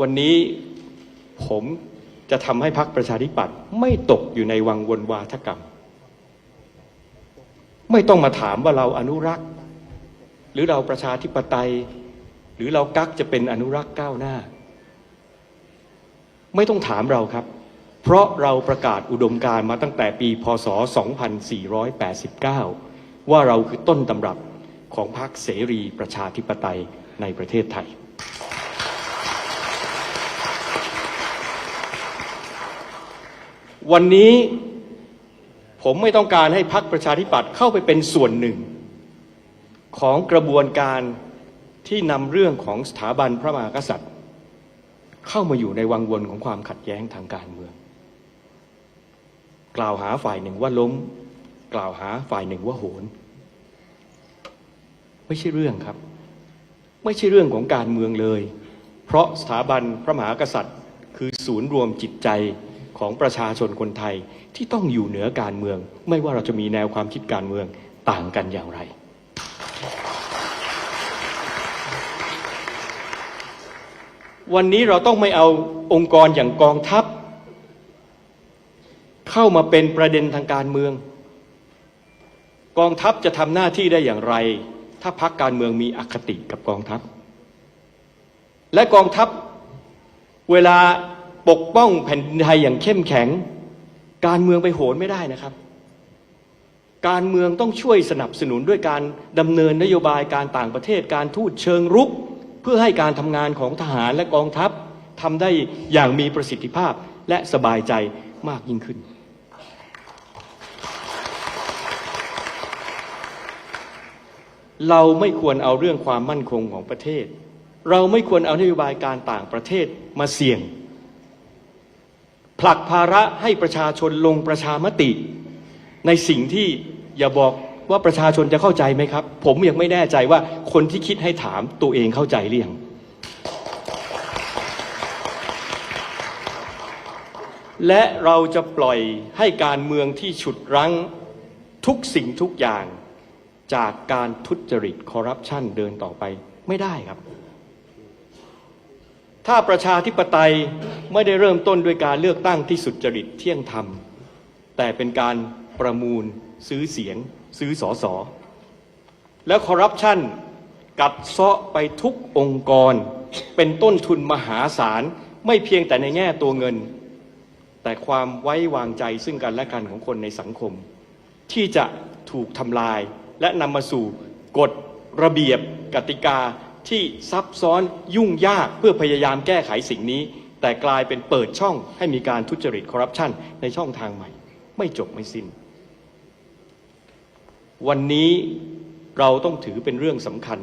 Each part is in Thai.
วันนี้ผมจะทำให้พรรคประชาธิปัตย์ไม่ตกอยู่ในวังวนวาทกรรม ไม่ต้องมาถามว่าเราอนุรักษ์ หรือเราประชาธิปไตย หรือเรากักจะเป็นอนุรักษ์ก้าวหน้า ไม่ต้องถามเราครับ เพราะเราประกาศอุดมการมาตั้งแต่ปี พศ 2489 ว่าเราคือต้นตำรับของพรรคเสรีประชาธิปไตยในประเทศไทย วันนี้ผมไม่ต้องการให้พรรคประชาธิปัตย์เข้าไปเป็นส่วนหนึ่ง ของกระบวนการที่นำเรื่องของสถาบันพระมหากษัตริย์ เข้ามาอยู่ในวังวนของความขัดแย้งทางการเมือง กล่าวหาฝ่ายหนึ่งว่าล้ม กล่าวหาฝ่ายหนึ่งว่าโหน ไม่ใช่เรื่องครับ ไม่ใช่เรื่องของการเมืองเลย เพราะสถาบันพระมหากษัตริย์ คือศูนย์รวมจิตใจ ของประชาชนคนไทยที่ต้องอยู่เหนือการเมือง ไม่ว่าเราจะมีแนวความคิดการเมืองต่างกันอย่างไร วันนี้เราต้องไม่เอาองค์กรอย่างกองทัพ เข้ามาเป็นประเด็นทางการเมือง กองทัพจะทำหน้าที่ได้อย่างไร ถ้าพักการเมืองมีอคติกับกองทัพ และกองทัพเวลา ปกป้องแผ่นดินไทยอย่างเข้มแข็ง การเมืองไปโหนไม่ได้นะครับ การเมืองต้องช่วยสนับสนุนด้วยการดำเนินนโยบายการต่างประเทศการทูตเชิงรุก เพื่อให้การทำงานของทหารและกองทัพทำได้อย่างมีประสิทธิภาพและสบายใจมากยิ่งขึ้น เราไม่ควรเอาเรื่องความมั่นคงของประเทศ เราไม่ควรเอานโยบายการต่างประเทศมาเสี่ยง ผลักภาระให้ประชาชนลงประชามติ ในสิ่งที่อย่าบอกว่าประชาชนจะเข้าใจไหมครับ ผมยังไม่แน่ใจว่าคนที่คิดให้ถามตัวเองเข้าใจหรือยังและเราจะปล่อยให้การเมืองที่ฉุดรั้งทุกสิ่งทุกอย่างจากการทุจริตคอร์รัปชันเดินต่อไปไม่ได้ครับ ถ้าประชาธิปไตยไม่ได้เริ่มต้นด้วยการเลือกตั้งที่สุจริตเที่ยงธรรม แต่เป็นการประมูลซื้อเสียง ซื้อสอสอแล้วคอร์รัปชันกัดเซาะไปทุกองค์กร เป็นต้นทุนมหาศาล ไม่เพียงแต่ในแง่ตัวเงิน แต่ความไว้วางใจซึ่งกันและกันของคนในสังคม ที่จะถูกทำลายและนำมาสู่กฎระเบียบกติกา ที่ซับซ้อนยุ่งยากเพื่อพยายามแก้ไขสิ่งนี้ แต่กลายเป็นเปิดช่องให้มีการทุจริตคอร์รัปชันในช่องทางใหม่ ไม่จบไม่สิน้น วันนี้เราต้องถือเป็นเรื่องสำคัญ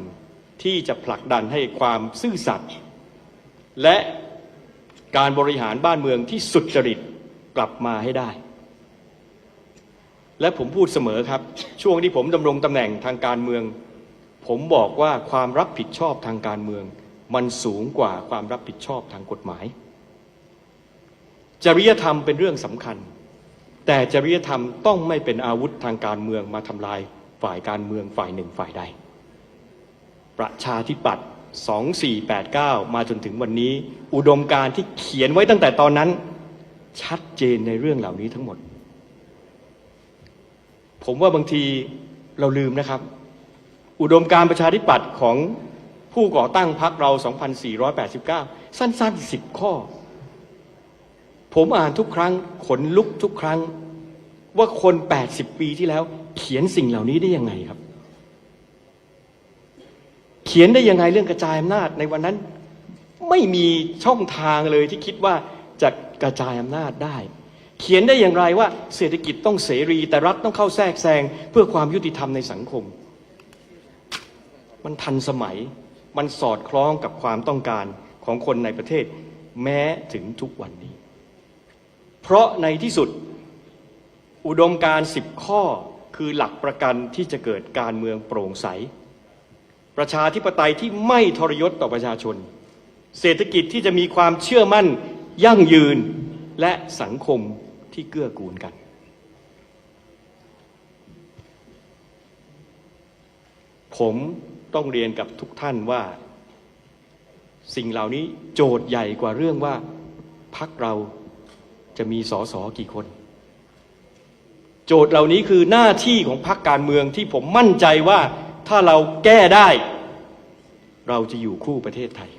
ที่จะผลักดันให้ความซื่อสัตย์และการบริหารบ้านเมืองที่สุจริตกลับมาให้ได้ และผมพูดเสมอครับ ช่วงที่ผมดำรงตำแหน่งทางการเมือง ผมบอกว่าความรับผิดชอบทางการเมือง มันสูงกว่าความรับผิดชอบทางกฎหมาย จริยธรรมเป็นเรื่องสำคัญ แต่จริยธรรมต้องไม่เป็นอาวุธทางการเมืองมาทำลายฝ่ายการเมืองฝ่ายหนึ่งฝ่ายใด ประชาธิปัตย์2489 มาจนถึงวันนี้ อุดมการที่เขียนไว้ตั้งแต่ตอนนั้น ชัดเจนในเรื่องเหล่านี้ทั้งหมด ผมว่าบางทีเราลืมนะครับ อุดมการประชาธิปัตย์ของผู้ก่อตั้งพรรคเรา 2489 สั้นๆ 10 ข้อ ผมอ่านทุกครั้ง ขนลุกทุกครั้ง ว่าคน 80 ปีที่แล้ว เขียนสิ่งเหล่านี้ได้ยังไงครับ เขียนได้ยังไงเรื่องกระจายอำนาจในวันนั้น ไม่มีช่องทางเลยที่คิดว่าจะกระจายอำนาจได้ เขียนได้อย่างไรว่าเศรษฐกิจต้องเสรีแต่รัฐต้องเข้าแทรกแซงเพื่อความยุติธรรมในสังคม มันทันสมัย มันสอดคล้องกับความต้องการของคนในประเทศแม้ถึงทุกวันนี้ เพราะในที่สุดอุดมการสิบข้อคือหลักประกันที่จะเกิดการเมืองโปร่งใส ประชาธิปไตยที่ไม่ทรยศต่อประชาชน เศรษฐกิจที่จะมีความเชื่อมั่นยั่งยืนและสังคมที่เกื้อกูลกัน ผม ต้องเรียนกับทุกท่านว่า สิ่งเหล่านี้โจทย์ใหญ่กว่าเรื่องว่าพักเราจะมีสอสอกี่คน โจทย์เหล่านี้คือหน้าที่ของพรรคการเมืองที่ผมมั่นใจว่าถ้าเราแก้ได้ เราจะอยู่คู่ประเทศไทย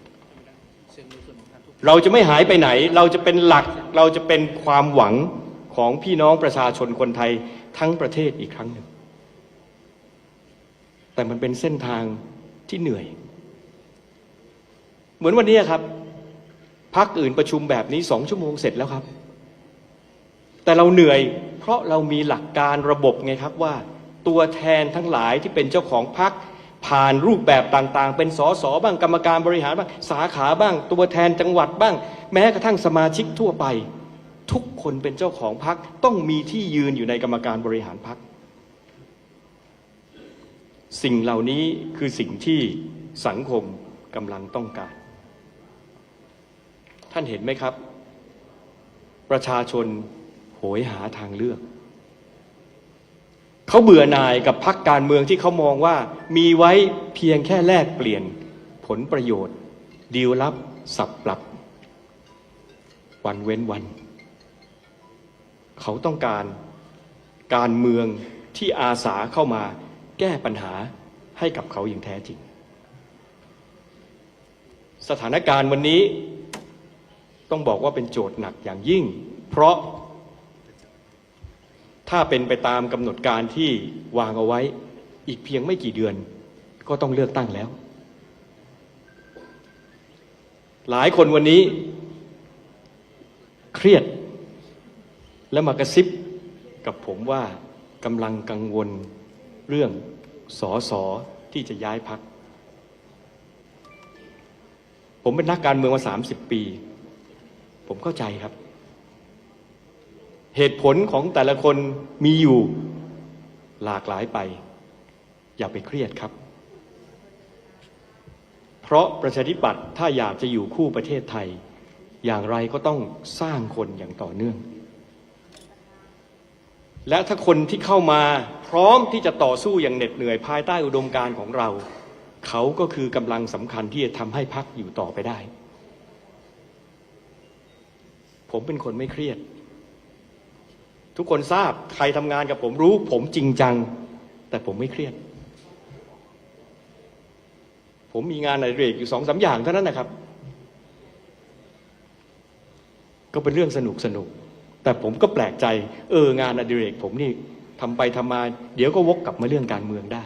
เราจะไม่หายไปไหน เราจะเป็นหลักเราจะเป็นความหวังของพี่น้องประชาชนคนไทยทั้งประเทศอีกครั้งหนึ่ง แต่มันเป็นเส้นทางที่เหนื่อย เหมือนวันนี้ครับพักอื่นประชุมแบบนี้สองชั่วโมงเสร็จแล้วครับ แต่เราเหนื่อยเพราะเรามีหลักการระบบไงครับว่า ตัวแทนทั้งหลายที่เป็นเจ้าของพักผ่านรูปแบบต่างๆ เป็นสสบ้างกรรมการบริหารบ้างสาขาบ้าง ตัวแทนจังหวัดบ้าง แม้กระทั่งสมาชิกทั่วไป ทุกคนเป็นเจ้าของพักต้องมีที่ยืนอยู่ในกรรมการบริหารพัก สิ่งเหล่านี้คือสิ่งที่สังคมกำลังต้องการ ท่านเห็นไหมครับ ประชาชนโหยหาทางเลือก เขาเบื่อหน่ายกับพักการเมืองที่เขามองว่ามีไว้เพียงแค่แลกเปลี่ยนผลประโยชน์ ดีลลับ สับปรับ วันเว้นวัน เขาต้องการการเมืองที่อาสาเข้ามา แก้ปัญหาให้กับเขาอย่างแท้จริง สถานการณ์วันนี้ต้องบอกว่าเป็นโจทย์หนักอย่างยิ่ง เพราะ ถ้าเป็นไปตามกำหนดการที่วางเอาไว้ อีกเพียงไม่กี่เดือน ก็ต้องเลือกตั้งแล้ว หลายคนวันนี้ เครียดและมากระซิบกับผมว่ากำลังกังวล เรื่องสอสอที่จะย้ายพัก ผมเป็นนักการเมืองมาสามสิบปี ผมเข้าใจครับ เหตุผลของแต่ละคนมีอยู่หลากหลายไป อย่าไปเครียดครับ เพราะประชาธิปัตย์ถ้าอยากจะอยู่คู่ประเทศไทย อย่างไรก็ต้องสร้างคนอย่างต่อเนื่อง และถ้าคนที่เข้ามาพร้อมที่จะต่อสู้อย่างเหน็ดเหนื่อยภายใต้อุดมการณ์ของเรา เขาก็คือกำลังสำคัญที่จะทำให้พักอยู่ต่อไปได้ ผมเป็นคนไม่เครียด ทุกคนทราบใครทำงานกับผมรู้ ผมจริงจัง แต่ผมไม่เครียด ผมมีงานอะไรเรกอยู่สองสาอย่างเท่านั้นนะครับ ก็เป็นเรื่องสนุกสนุก แต่ผมก็แปลกใจ เอองานอดิเรกผมนี่ทำไปทำมา เดี๋ยวก็วกกลับมาเรื่องการเมืองได้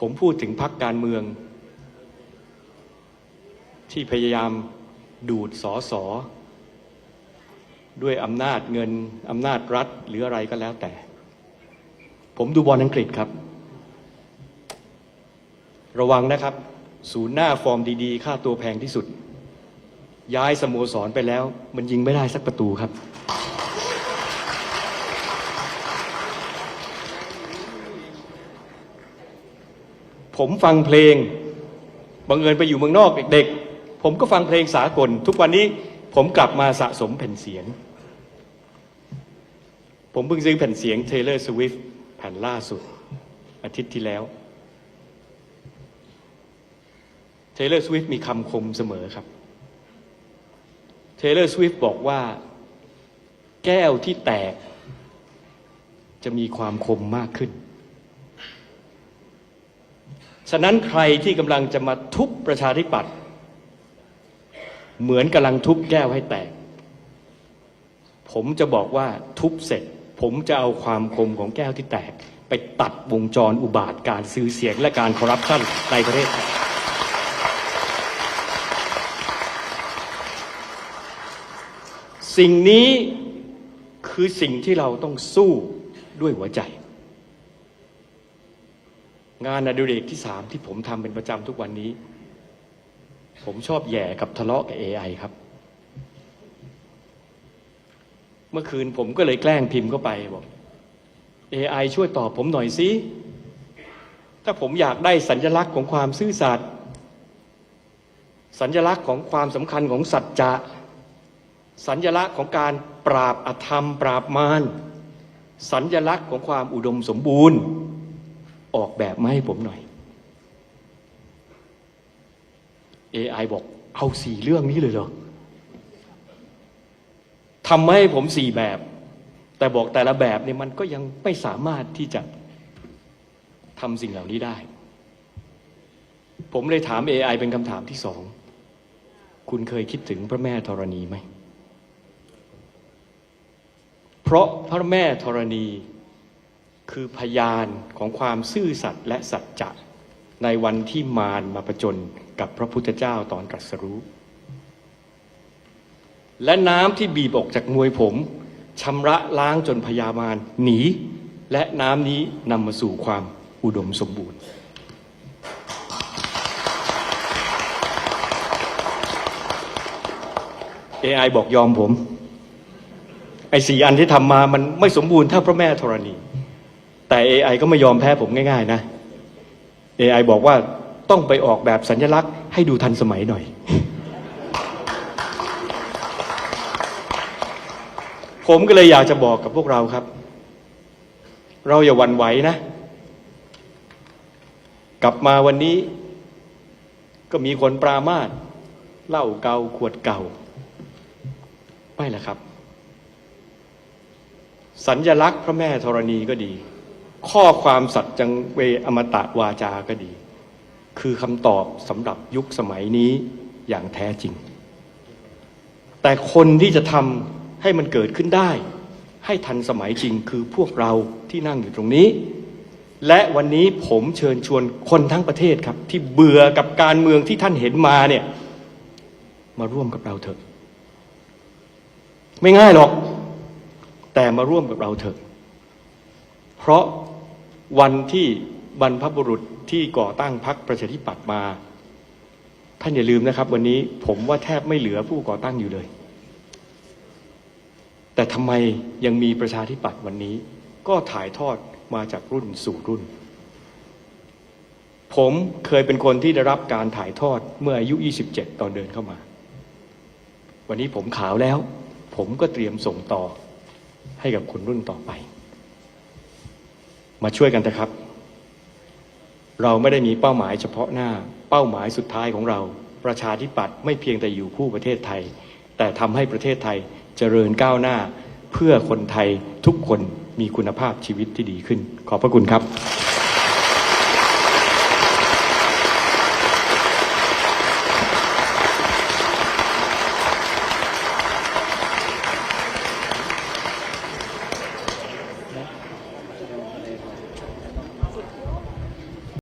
ผมพูดถึงพักการเมือง ที่พยายามดูดสอสอด้วยอำนาจเงินอำนาจรัฐหรืออะไรก็แล้วแต่ ผมดูบอลอังกฤษครับ ระวังนะครับ ศูนย์หน้าฟอร์มดี ๆ ค่าตัวแพงที่สุด ย้ายสโมสรไปแล้ว มันยิงไม่ได้สักประตูครับ ผมฟังเพลงบังเอิญไปอยู่เมืองนอกเด็กๆผมก็ฟังเพลงสากล ทุกวันนี้ผมกลับมาสะสมแผ่นเสียง ผมเพิ่งซื้อแผ่นเสียง Taylor Swift แผ่นล่าสุด อาทิตย์ที่แล้ว Taylor Swift มีคำคมเสมอครับ Taylor Swift บอกว่า แก้วที่แตก จะมีความคมมากขึ้น ฉะนั้นใครที่กำลังจะมาทุบประชาธิปัตย์เหมือนกำลังทุบแก้วให้แตก ผมจะบอกว่าทุบเสร็จ ผมจะเอาความคมของแก้วที่แตก ไปตัดวงจรอุบาทการซื้อเสียงและการคอร์รัปชันในประเทศไทย สิ่งนี้คือสิ่งที่เราต้องสู้ด้วยหัวใจ งานอดิเรกที่สามที่ผมทำเป็นประจำทุกวันนี้ ผมชอบแย่กับทะเลาะกับ AI ครับ เมื่อคืนผมก็เลยแกล้งพิมพ์เข้าไปบอก AI ช่วยตอบผมหน่อยสิถ้าผมอยากได้สัญลักษณ์ของความซื่อสัตย์สัญลักษณ์ของความสำคัญของสัจจะ สัญลักษณ์ของการปราบอธรรม ปราบมารสัญลักษณ์ของความอุดมสมบูรณ์ ออกแบบมาให้ผมหน่อย AI บอกเอาสี่เรื่องนี้เลยเหรอทำมาให้ผมสี่แบบ แต่บอกแต่ละแบบเนี่ยมันก็ยังไม่สามารถที่จะทำสิ่งเหล่านี้ได้ ผมเลยถาม AI เป็นคำถามที่สอง คุณเคยคิดถึงพระแม่ธรณีไหม เพราะพระแม่ธรณี คือพยานของความซื่อสัตย์และสัจจะในวันที่มารมาประจนกับพระพุทธเจ้าตอนตรัสรู้ และน้ำที่บีบออกจากมวยผมชำระล้างจนพยามารหนี และน้ำนี้นำมาสู่ความอุดมสมบูรณ์ AI บอกยอมผม สี่อันที่ทำมามันไม่สมบูรณ์เท่าพระแม่ธรณี แต่ AI ก็ไม่ยอมแพ้ผมง่ายๆนะ AI บอกว่าต้องไปออกแบบสัญลักษณ์ให้ดูทันสมัยหน่อย ผมก็เลยอยากจะบอกกับพวกเราครับ เราอย่าหวั่นไหวนะ กลับมาวันนี้ ก็มีคนปรามาสเหล้าเกาขวดเก่าไม่ละครับ สัญญลักษณ์พระแม่ธรณีก็ดี ข้อความสัจจังเวอมตะวาจาก็ดี คือคำตอบสำหรับยุคสมัยนี้อย่างแท้จริง แต่คนที่จะทำให้มันเกิดขึ้นได้ ให้ทันสมัยจริงคือพวกเราที่นั่งอยู่ตรงนี้ และวันนี้ผมเชิญชวนคนทั้งประเทศครับ ที่เบื่อกับการเมืองที่ท่านเห็นมาเนี่ยมาร่วมกับเราเถอะ ไม่ง่ายหรอก แต่มาร่วมกับเราเถอะ เพราะวันที่บรรพบุรุษที่ก่อตั้งพรรคประชาธิปัตย์มา ท่านอย่าลืมนะครับ วันนี้ผมว่าแทบไม่เหลือผู้ก่อตั้งอยู่เลย แต่ทำไมยังมีประชาธิปัตย์วันนี้ ก็ถ่ายทอดมาจากรุ่นสู่รุ่น ผมเคยเป็นคนที่ได้รับการถ่ายทอดเมื่ออายุ 27 ตอนเดินเข้ามา วันนี้ผมขาวแล้ว ผมก็เตรียมส่งต่อ ให้กับคนรุ่นต่อไป มาช่วยกันนะครับ เราไม่ได้มีเป้าหมายเฉพาะหน้า เป้าหมายสุดท้ายของเรา ประชาธิปัตย์ไม่เพียงแต่อยู่คู่ประเทศไทย แต่ทำให้ประเทศไทยเจริญก้าวหน้า เพื่อคนไทยทุกคนมีคุณภาพชีวิตที่ดีขึ้น ขอบพระคุณครับ